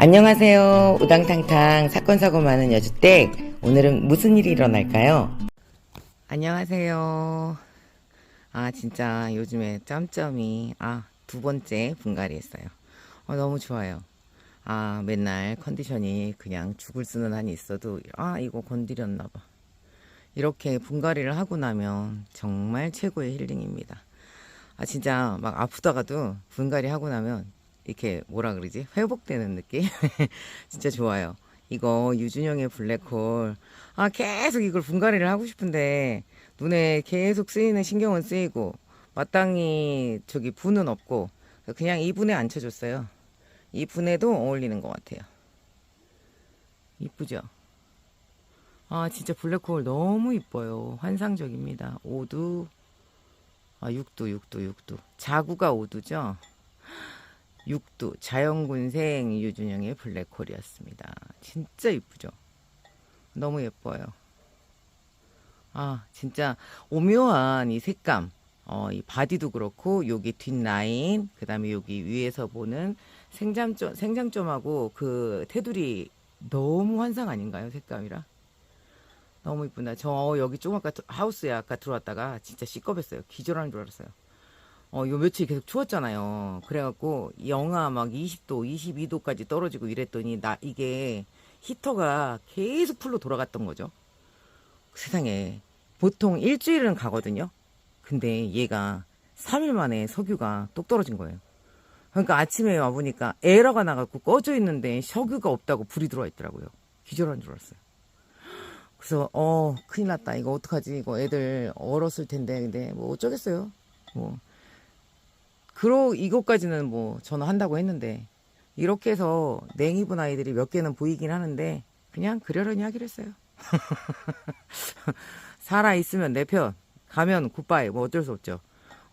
안녕하세요. 우당탕탕 사건 사고 많은 여주댁. 오늘은 무슨 일이 일어날까요? 안녕하세요. 아 진짜 요즘에 짬짬이 아 두 번째 분갈이 했어요. 어, 너무 좋아요. 아 맨날 컨디션이 그냥 죽을 수는 한이 있어도 아 이거 건드렸나 봐. 이렇게 분갈이를 하고 나면 정말 최고의 힐링입니다. 아 진짜 막 아프다가도 분갈이 하고 나면 이렇게 뭐라 그러지 회복되는 느낌 진짜 좋아요. 이거 유준영의 블랙홀 아 계속 이걸 분갈이를 하고 싶은데 눈에 계속 쓰이는 신경은 쓰이고 마땅히 저기 분은 없고 그냥 이 분에 앉혀줬어요. 이 분에도 어울리는 것 같아요. 이쁘죠? 아 진짜 블랙홀 너무 이뻐요. 환상적입니다. 5두 아 6두 6두 6두 자구가 5두죠? 6두 자연군생 유준영의 블랙홀이었습니다. 진짜 이쁘죠? 너무 예뻐요. 아 진짜 오묘한 이 색감 어, 이 바디도 그렇고 여기 뒷 라인 그다음에 여기 위에서 보는 생장점 생장점하고 그 테두리 너무 환상 아닌가요 색감이라 너무 이쁘다 저 여기 조금 아까 하우스에 아까 들어왔다가 진짜 시겁했어요 기절하는 줄 알았어요 어, 요 며칠 계속 추웠잖아요. 그래갖고, 영하 막 20도, 22도까지 떨어지고 이랬더니, 나, 이게 히터가 계속 풀로 돌아갔던 거죠. 세상에. 보통 일주일은 가거든요. 근데 얘가 3일 만에 석유가 똑 떨어진 거예요. 그러니까 아침에 와보니까 에러가 나갖고 꺼져 있는데 석유가 없다고 불이 들어와 있더라고요. 기절한 줄 알았어요. 그래서, 어, 큰일 났다. 이거 어떡하지? 이거 애들 얼었을 텐데. 근데 뭐 어쩌겠어요. 뭐. 그러 이것까지는 뭐 저는 한다고 했는데 이렇게 해서 냉 입은 아이들이 몇 개는 보이긴 하는데 그냥 그러려니 하기로 했어요. 살아 있으면 내 편, 가면 굿바이 뭐 어쩔 수 없죠.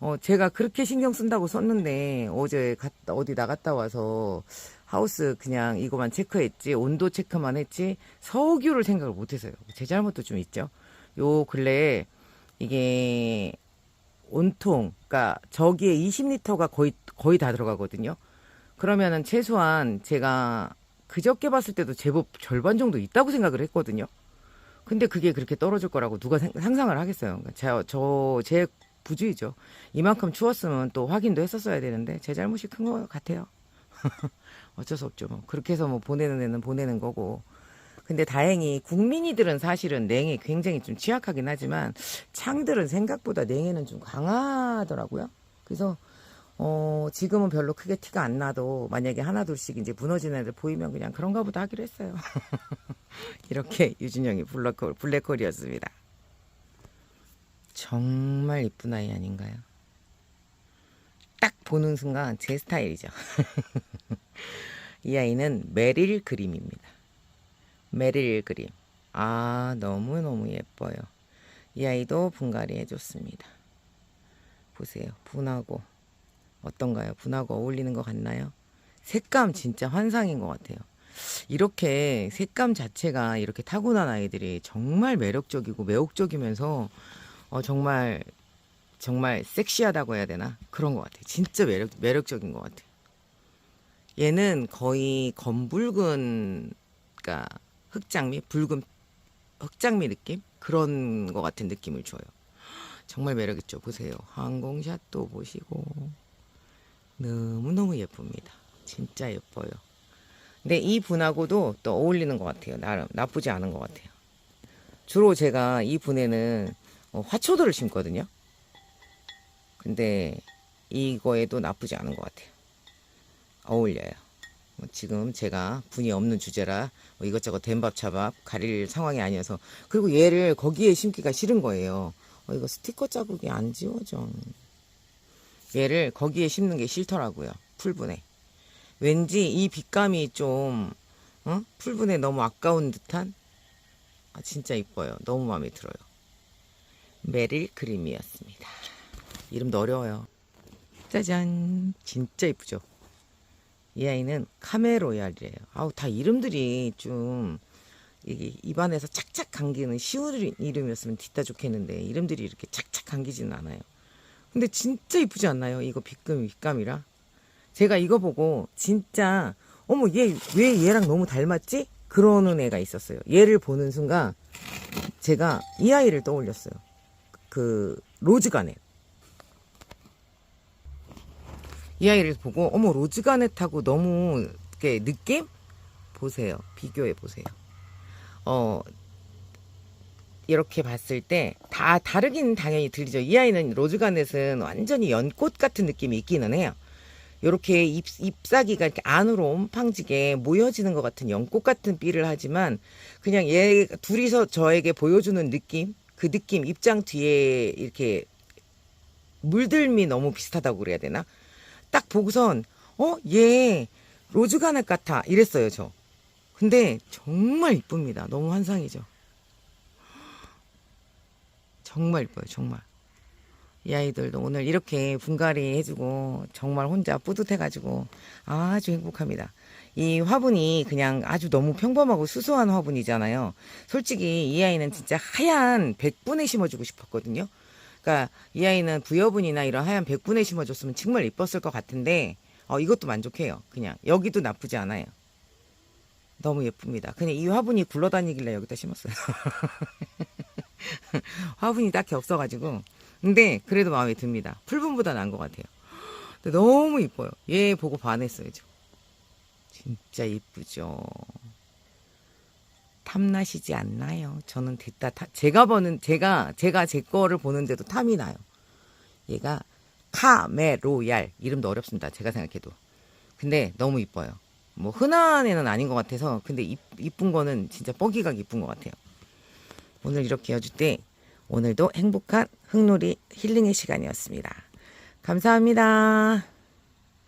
어 제가 그렇게 신경 쓴다고 썼는데 어제 갔다 어디 나갔다 와서 하우스 그냥 이거만 체크했지 온도 체크만 했지 석유를 생각을 못해서요. 제 잘못도 좀 있죠. 요 근래에 이게 온통, 그러니까 저기에 20리터가 거의 거의 다 들어가거든요. 그러면은 최소한 제가 그저께 봤을 때도 제법 절반 정도 있다고 생각을 했거든요. 근데 그게 그렇게 떨어질 거라고 누가 생- 상상을 하겠어요. 그러니까 저제 부주의죠. 이만큼 추웠으면 또 확인도 했었어야 되는데 제 잘못이 큰 것 같아요. 어쩔 수 없죠. 뭐 그렇게 해서 뭐 보내는 애는 보내는 거고. 근데 다행히 국민이들은 사실은 냉에 굉장히 좀 취약하긴 하지만 창들은 생각보다 냉에는 좀 강하더라고요. 그래서 어 지금은 별로 크게 티가 안 나도 만약에 하나 둘씩 이제 무너지는 애들 보이면 그냥 그런가 보다 하기로 했어요. 이렇게 유진영이 블랙홀 블랙홀이었습니다. 정말 이쁜 아이 아닌가요? 딱 보는 순간 제 스타일이죠. 이 아이는 메릴 그림입니다. 메릴 그림. 아, 너무너무 예뻐요. 이 아이도 분갈이 해줬습니다. 보세요. 분하고. 어떤가요? 분하고 어울리는 것 같나요? 색감 진짜 환상인 것 같아요. 이렇게 색감 자체가 이렇게 타고난 아이들이 정말 매력적이고 매혹적이면서 어, 정말 정말 섹시하다고 해야 되나 그런 것 같아요. 진짜 매력 매력적인 것 같아요. 얘는 거의 검붉은 그러니까 흑장미 붉은 흑장미 느낌 그런 것 같은 느낌을 줘요. 정말 매력 있죠. 보세요. 항공샷도 보시고 너무 너무 예쁩니다. 진짜 예뻐요. 근데 이 분하고도 또 어울리는 것 같아요. 나름 나쁘지 않은 것 같아요. 주로 제가 이 분에는 어, 화초들을 심거든요. 근데 이거에도 나쁘지 않은 것 같아요. 어울려요. 뭐 지금 제가 분이 없는 주제라 뭐 이것저것 된밥 차밥 가릴 상황이 아니어서 그리고 얘를 거기에 심기가 싫은 거예요. 어, 이거 스티커 자국이 안 지워져. 얘를 거기에 심는 게 싫더라고요. 풀분에. 왠지 이 빛감이 좀 어? 풀분에 너무 아까운 듯한 아, 진짜 이뻐요. 너무 마음에 들어요. 메릴 그림이었습니다. 이름도 어려워요. 짜잔. 진짜 이쁘죠? 이 아이는 카메로얄이래요. 아우, 다 이름들이 좀, 이게 입안에서 착착 감기는 쉬운 이름이었으면 뒷다 좋겠는데, 이름들이 이렇게 착착 감기지는 않아요. 근데 진짜 이쁘지 않나요? 이거 빛감, 빛감이라. 제가 이거 보고 진짜 어머 얘 왜 얘랑 너무 닮았지? 그러는 애가 있었어요. 얘를 보는 순간 제가 이 아이를 떠올렸어요. 그 로즈가넷. 이 아이를 보고 어머 로즈가넷하고 너무 이렇게 느낌 보세요. 비교해 보세요. 어 이렇게 봤을 때 다 다르긴 당연히 들리죠. 이 아이는 로즈가넷은 완전히 연꽃 같은 느낌이 있기는 해요. 요렇게 잎, 잎사귀가 이렇게 안으로 옴팡지게 모여지는 것 같은 연꽃 같은 삐를 하지만 그냥 얘 둘이서 저에게 보여주는 느낌 그 느낌 입장 뒤에 이렇게 물들미 너무 비슷하다고 그래야 되나 딱 보고선 어 얘 로즈가넷 같아 이랬어요 저 근데 정말 이쁩니다 너무 환상이죠 정말 이뻐요 정말 이 아이들도 오늘 이렇게 분갈이 해주고 정말 혼자 뿌듯해가지고 아주 행복합니다. 이 화분이 그냥 아주 너무 평범하고 수수한 화분이잖아요. 솔직히 이 아이는 진짜 하얀 백분에 심어주고 싶었거든요. 그러니까 이 아이는 부여분이나 이런 하얀 백분에 심어줬으면 정말 이뻤을 것 같은데 어, 이것도 만족해요. 그냥 여기도 나쁘지 않아요. 너무 예쁩니다. 그냥 이 화분이 굴러다니길래 여기다 심었어요. 화분이 딱히 없어가지고 근데 그래도 마음에 듭니다. 풀분보다 나은 것 같아요. 너무 이뻐요. 얘 보고 반했어요. 저. 진짜 이쁘죠. 탐나시지 않나요? 저는 됐다. 타- 제가 보는 제가 제가 제 거를 보는데도 탐이 나요. 얘가 카메로얄 이름도 어렵습니다. 제가 생각해도. 근데 너무 이뻐요. 뭐 흔한 애는 아닌 것 같아서 근데 이, 이쁜 거는 진짜 뻐기가 이쁜 것 같아요. 오늘 이렇게 여줄 때 오늘도 행복한 흙놀이 힐링의 시간이었습니다. 감사합니다.